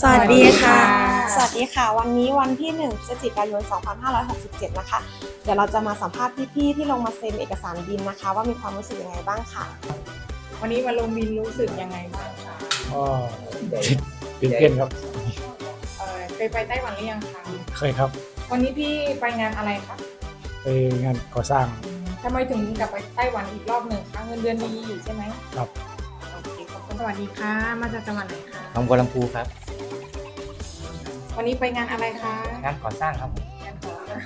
สวัสดีค่ะ สวัสดีค่ะ วันนี้วันที่1พฤศจิกายน 2567 นะคะ เดี๋ยวเราจะมาสัมภาษณ์พี่ๆ ที่ลงมาเซ็นเอกสารบินนะคะ ว่ามีความรู้สึกยังไงบ้างค่ะ วันนี้มาลงบินรู้สึกยังไงบ้างคะก็ตื่นเต้นครับ เอ่อเคยไปไต้หวันหรือยังคะ เคยครับวันนี้พี่ไปงานอะไรคะไปงานก่อสร้างทำไมถึงกลับไปไต้หวันอีกรอบหนึ่งคะเงินเดือนดีอยู่ใช่ไหมครับ โอเคขอบคุณสวัสดีค่ะ มาจากจังหวัดไหนคะ หนองบัวลำพูครับ วันนี้ไปงานอะไรคะงานก่อสร้างครับผมงานก่อสร้าง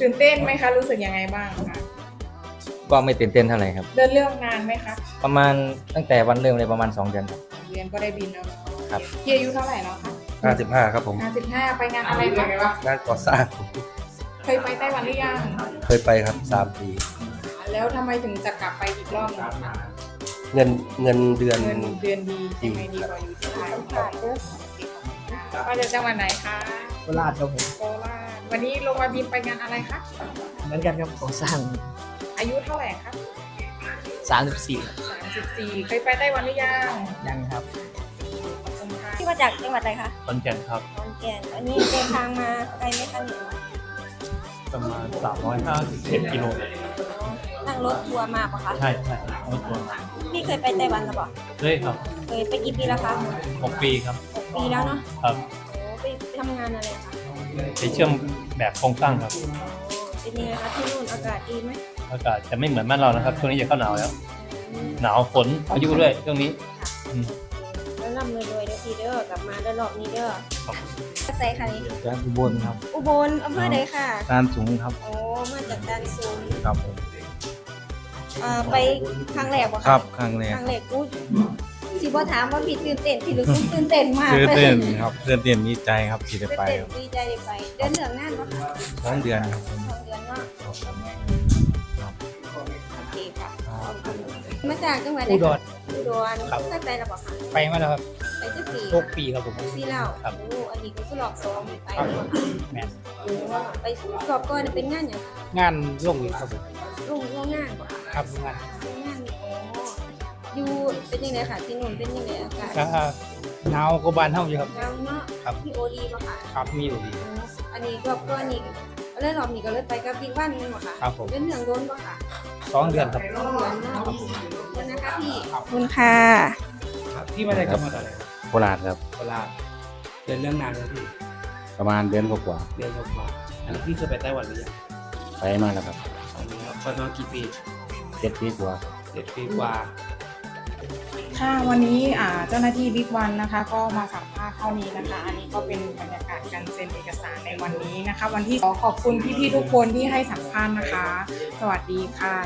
ตื่นเต้นไหมคะ รู้สึกยังไงบ้างคะก็ไม่ตื่นเต้นเท่าไหร่ครับ เดินเรื่องงานไหมคะ ประมาณตั้งแต่วันเริ่มเลยประมาณ 2 เดือนครับ เรียนก็ได้บินแล้วเนอะครับพี่อายุเท่าไหร่แล้วคะ55ครับผมห้าสิบห้าไปงานอะไรคะงานก่อสร้างเคยไปไต้หวันหรือยัง เคยไปครับสามปี แล้วทำไมถึงจะกลับไปอีกรอบหนึงคะเงินเงินเดือน เงินเดือนดีใช่ไหมดีกว่าอยู่ที่ไทยค่ะ มาจากจังหวัดไหนคะโคราชครับผมโคราชวันนี้ลงมาบินไปงานอะไรคะเหมือนกันครับก่อสร้างอายุเท่าไหร่คะ34สามสิบสี่เคยไปไต้หวันหรือยังยังครับขอบคุณค่ะที่มาจากจังหวัดอะไรคะขอนแก่นครับ ขอนแก่นอันนี้เดินทางมาไกลไหมคะเนี่ยประมาณ 351กิโลนั่งรถทัวร์มาปะคะ ใช่ใช่รถตัวมาพี่เคยไปไต้หวันหรือเปล่าเฮ้ยครับ เคยไปกี่ปีแล้วคะ 6 ปีครับหก ปีแล้วเนาะครับโอ้ไปทำงานอะไรคะไปเชื่อมแบบโครงสร้างครับ เป็นยังไงคะที่นู่นอากาศดีไหมอากาศจะไม่เหมือนบ้านเรานะครับช่วงนี้จะเข้าหนาวแล้วหนาวฝนพายุด้วยช่วงนี้อืมแล้วร่ำรวยๆเด้อพี่เด้อกลับมาเด้อรอบนี้เด้อครับ ใส่ค่ะนี่จากอุบลครับอุบลอำเภอใดค่ะการสูงครับโอ้มาจากด้านสูงครับผมเอ่อไปครั้งแรกบ่ะครับครั้งแรคกรั้งแรกกู สิบ่ถามว่าพี่ตื่นเต้นพี่รู้สึกตื่นเต้นมากตื่นเลยเต้นครับตื่นเต้นดีใจครับที่ได้ตื่นไปเต้นครับดีใจได้ไปเดินเรื่องงานบ่คะสองเดือนครับผมสองเดือนเนาะครับโอเคค่ะมาจากจังหวัดไหนอุดคะรอุดรครับเคยไปแล้วบ่คะไปมาแล้วครับไปจักปี6ปีครับผมปีแล้วครับโอ้อันนี้ก็คือรอบสองไปครับเนาะแม่นโอ้ไปรอบก่อนเป็นงานหยังคะงานลงอีกครับผมโรงโรงงานบ่คะครับงานโรงงานโอ้ อยู่เป็นยังไงคะที่นู่นเป็นยังไงอากาศก็หนาวกว่าบ้านเฮาอยู่ครับเราเนาะครับพี่โอดีบ่คะครับมีอยู่ดีอันนี้รอบก่อนนี่เล่นรอบนี้ก็เลยไปกับบิ๊กวันนี่บ่ค่ะครับผมเป็นเรื่องโดนบ่ค่ะสองเดือนครับเดือนเนาะขอบคุณนะคะพี่ขอบคุณค่ะที่มาจากจังหวัดอะไรครับโคราชครับ โคราชเดินเรื่องนานเลยพี่ประมาณเดือนกว่าเดือนกว่าๆอันนี้พี่เคยไปไต้หวันหรือยังๆไปมาแล้วครับอันนี้ครับประมาณกี่ปีเจ็ดปีกว่าเจ็ดปีกว่า ค่ะวันนี้เจ้าหน้าที่บิ๊กวันนะคะก็มาสัมภาษณ์เท่านี้นะคะ อันนี้ก็เป็นบรรยากาศการเซ็นเอกสารในวันนี้นะคะ วันที่ขอขอบคุณพี่ๆทุกคนที่ให้สัมภาษณ์นะคะ สวัสดีค่ะ